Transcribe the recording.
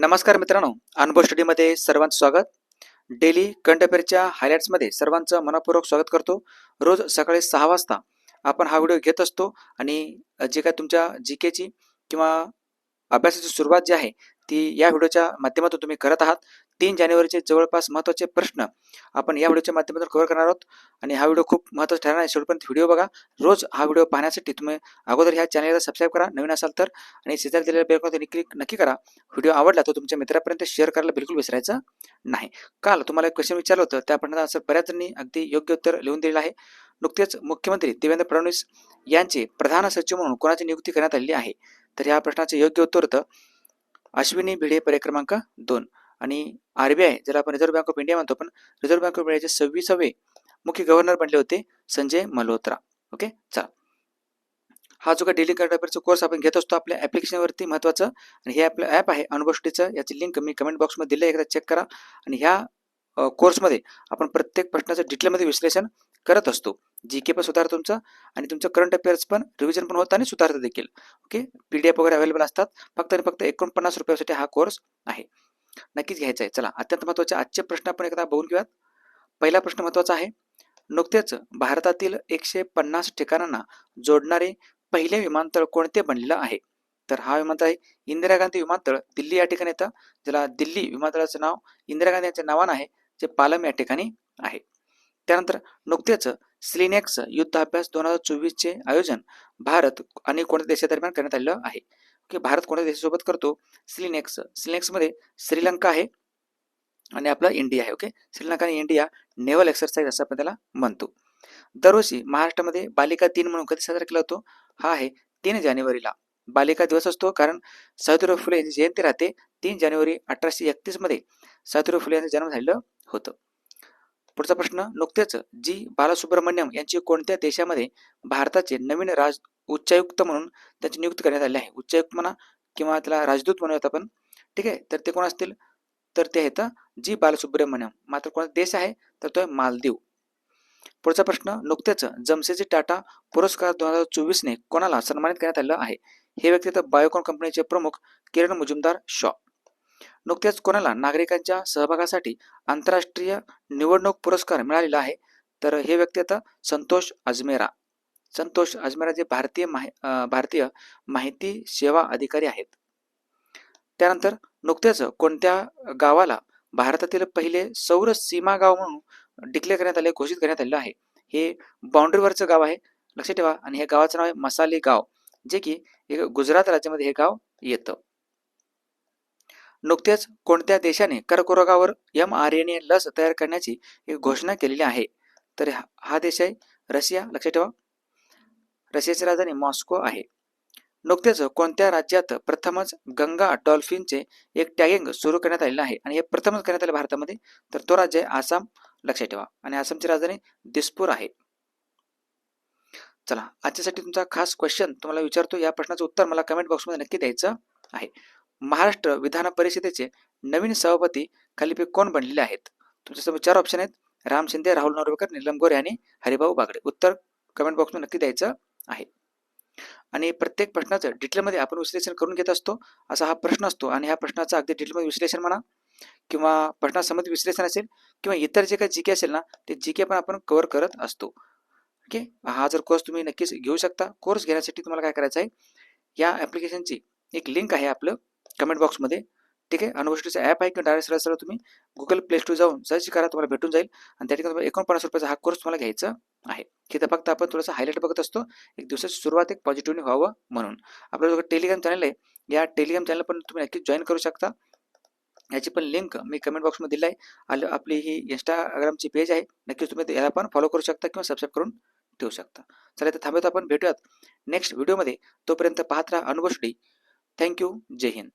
नमस्कार मित्रांनो अनुभव स्टडीमध्ये सर्वांचं स्वागत. डेली करंट अफेअरच्या हायलाईट्समध्ये सर्वांचं मनपूर्वक स्वागत करतो. रोज सकाळी सहा वाजता आपण हा व्हिडिओ घेत असतो आणि जे काय तुमच्या जी केची किंवा अभ्यासाची सुरुवात जी आहे ती या व्हिडिओच्या माध्यमातून तुम्ही करत आहात. तीन जानेवारीचे जवळपास महत्त्वाचे प्रश्न आपण या व्हिडिओच्या माध्यमातून कव्हर करणार आहोत. आणि हा व्हिडिओ खूप महत्त्वाचा ठरणार आहे. शेवटपर्यंत व्हिडिओ बघा. रोज हा व्हिडिओ पाहण्यासाठी तुम्ही अगोदर ह्या चॅनलला सबस्क्राईब करा. नवीन असाल तर आणि शेजारी दिलेल्या बेलकॉन क्लिक नक्की करा. व्हिडिओ आवडला तर तुमच्या मित्रापर्यंत शेअर करायला बिलकुल विसरायचं नाही. काल तुम्हाला एक क्वेश्चन विचारलं होतं. त्या प्रश्नाचं असं बऱ्याच अगदी योग्य उत्तर लिहून दिलेलं आहे. नुकतेच मुख्यमंत्री देवेंद्र फडणवीस यांचे प्रधान सचिव म्हणून कोणाची नियुक्ती करण्यात आलेली आहे? तर या प्रश्नाचे योग्य उत्तर होतं. अश्विनी भिडे पर्याय क्रमांक दोन. आणि आरबीआय ज्याला आपण रिझर्व्ह बँक ऑफ इंडिया म्हणतो पण रिझर्व्ह बँक ऑफ इंडियाचे सव्वीसावे मुख्य गव्हर्नर बनले होते संजय मल्होत्रा. ओके चला. हा जो काही डेली करंट अफेअरचा कोर्स आपण घेत असतो आपल्या ॲप्लिकेशनवरती महत्त्वाचं आणि हे आपलं ॲप आहे अनुभवष्टीचं याची लिंक मी कमेंट बॉक्समध्ये दिलं एकदा चेक करा. आणि ह्या कोर्समध्ये आपण प्रत्येक प्रश्नाचं डिटेलमध्ये विश्लेषण करत असतो. जी के पण सुधारतं तुमचं आणि तुमचं करंट अफेअर्स पण रिव्हिजन पण होतं आणि सुधारतं देखील. ओके पी डी एफ वगैरे अवेलेबल असतात. फक्त आणि फक्त एकोणपन्नास रुपयासाठी हा कोर्स आहे. नक्कीच घ्यायचा आहे. चला अत्यंत महत्त्वाचे आजचे प्रश्न आपण एकदा बघून घेऊयात. पहिला प्रश्न महत्त्वाचा आहे. नुकतेच भारतातील एकशे पन्नास ठिकाणांना जोडणारे पहिले विमानतळ कोणते बनलेलं आहे? तर हा विमानतळ आहे इंदिरा गांधी विमानतळ. दिल्ली या ठिकाणी येतं. ज्याला दिल्ली विमानतळाचं नाव इंदिरा गांधी यांच्या नावानं आहे. जे पालम या ठिकाणी आहे. त्यानंतर नुकतेच स्लिनेक्स युद्धाभ्यास दोन हजार चोवीसचे आयोजन भारत आणि कोणत्या देशादरम्यान करण्यात आलेलं आहे? की भारत कोणत्या देशासोबत करतो? स्लिनेक्स. स्लिनेक्समध्ये श्रीलंका आहे आणि आपला इंडिया आहे ओके? श्रीलंका आणि इंडिया नेव्हल एक्सरसाइज असं आपण त्याला म्हणतो. दरवर्षी महाराष्ट्रामध्ये बालिका दिन म्हणून कधी साजरा केला जातो? हा आहे तीन जानेवारीला. बालिका दिवस असतो कारण सावित्रीबाई फुले यांची जयंती राहते तीन जानेवारी अठराशे एकतीसमध्ये सावित्रीबाई फुले यांचा जन्म झालेलं होतं. पुढचा प्रश्न नुकतेच जी बालसुब्रमण्यम यांची कोणत्या देशामध्ये भारताचे नवीन राज उच्चायुक्त म्हणून त्यांची नियुक्ती करण्यात आली आहे? उच्चायुक्त म्हणा किंवा त्याला राजदूत म्हणूयात आपण. ठीक आहे? तर ते कोण असतील? तर ते आहेत जी बालसुब्रमण्यम. मात्र कोणता देश आहे? तर तो आहे मालदीव. पुढचा प्रश्न नुकतेच जमसेजी टाटा पुरस्कार दोन हजार चोवीसने कोणाला सन्मानित करण्यात आलं आहे? हे व्यक्ती तर बायोकॉन कंपनीचे प्रमुख किरण मुजुमदार शॉ. नुकतेच कोणाला नागरिकांच्या सहभागासाठी आंतरराष्ट्रीय निवडणूक पुरस्कार मिळालेला आहे. तर हे व्यक्ती आता संतोष अजमेरा. संतोष अजमेरा जे भारतीय माहि भारतीय माहिती सेवा अधिकारी आहेत. त्यानंतर नुकतेच कोणत्या गावाला भारतातील पहिले सौर सीमा गाव म्हणून डिक्लेअर करण्यात आले घोषित करण्यात आलेलं आहे. हे बाउंड्रीवरचं गाव आहे. लक्षात ठेवा. आणि हे गावाचं नाव आहे मसाले गाव. जे की गुजरात राज्यामध्ये हे गाव येतं. नुकतेच कोणत्या देशाने कर्करोगावर एम आर एन ए लस तयार करण्याची एक घोषणा केलेली आहे? तर हा देश आहे रशिया. लक्षात ठेवा. रशियाची राजधानी मॉस्को आहे. नुकतेच कोणत्या राज्यात प्रथमच गंगा डॉल्फिनचे एक टॅगिंग सुरू करण्यात आलेलं आहे? आणि हे प्रथमच करण्यात आले भारतामध्ये? तर तो राज्य आहे आसाम. लक्षात ठेवा. आणि आसामची राजधानी दिसपूर आहे. चला आजच्यासाठी तुमचा खास क्वेश्चन तुम्हाला विचारतो. या प्रश्नाचं उत्तर मला कमेंट बॉक्समध्ये नक्की द्यायचं आहे. महाराष्ट्र विधान परिषदेचे नवीन सभापती खालीपे कोण बनलेले आहेत? तुमच्यासमोर चार ऑप्शन आहेत. राम शिंदे राहुल नरवेकर निलम गोरे आणि हरिभाऊ बागडे. उत्तर कमेंट बॉक्समध्ये नक्की द्यायचं आहे. आणि प्रत्येक प्रश्नाचं डिटेलमध्ये आपण विश्लेषण करून घेत असतो. असा हा प्रश्न असतो आणि ह्या प्रश्नाचा अगदी डिटेलमध्ये विश्लेषण म्हणा किंवा प्रश्नासंबंधी विश्लेषण असेल किंवा इतर जे काही जी के असेल ना ते जी के पण आपण कव्हर करत असतो. ओके हा जर कोर्स तुम्ही नक्कीच घेऊ शकता. कोर्स घेण्यासाठी तुम्हाला काय करायचं आहे? या ॲप्लिकेशनची एक लिंक आहे आपलं. कमेंट बॉक्समध्ये ठीक आहे? अनुभवष्टीचं ॲप आहे किंवा डायरेक्ट सरळ सरळ तुम्ही. गुगल प्ले स्टोर जाऊन सर्च करा तुम्हाला भेटून जाईल. आणि त्या ठिकाणी एकोणपन्नास रुपयाचा हा कोर्स तुम्हाला घ्यायचा आहे. तिथं फक्त आपण थोडंसं हायलाईट बघत असतो. एक दिवसाची सुरुवात एक पॉझिटिव्हली व्हावं म्हणून. आपलं जो टेलिग्राम चॅनल आहे या टेलिग्राम चॅनल पण तुम्ही नक्कीच जॉईन करू शकता. याची पण लिंक मी कमेंट बॉक्समध्ये दिली आहे आपली ही इंस्टाग्रामची पेज आहे. नक्कीच तुम्ही याला पण फॉलो करू शकता किंवा सबस्क्राईब करून ठेवू शकता. चला तर थांबवतो आपण. भेटूयात नेक्स्ट व्हिडिओमध्ये तोपर्यंत पाहत राहा अनुभव थँक्यू जय हिंद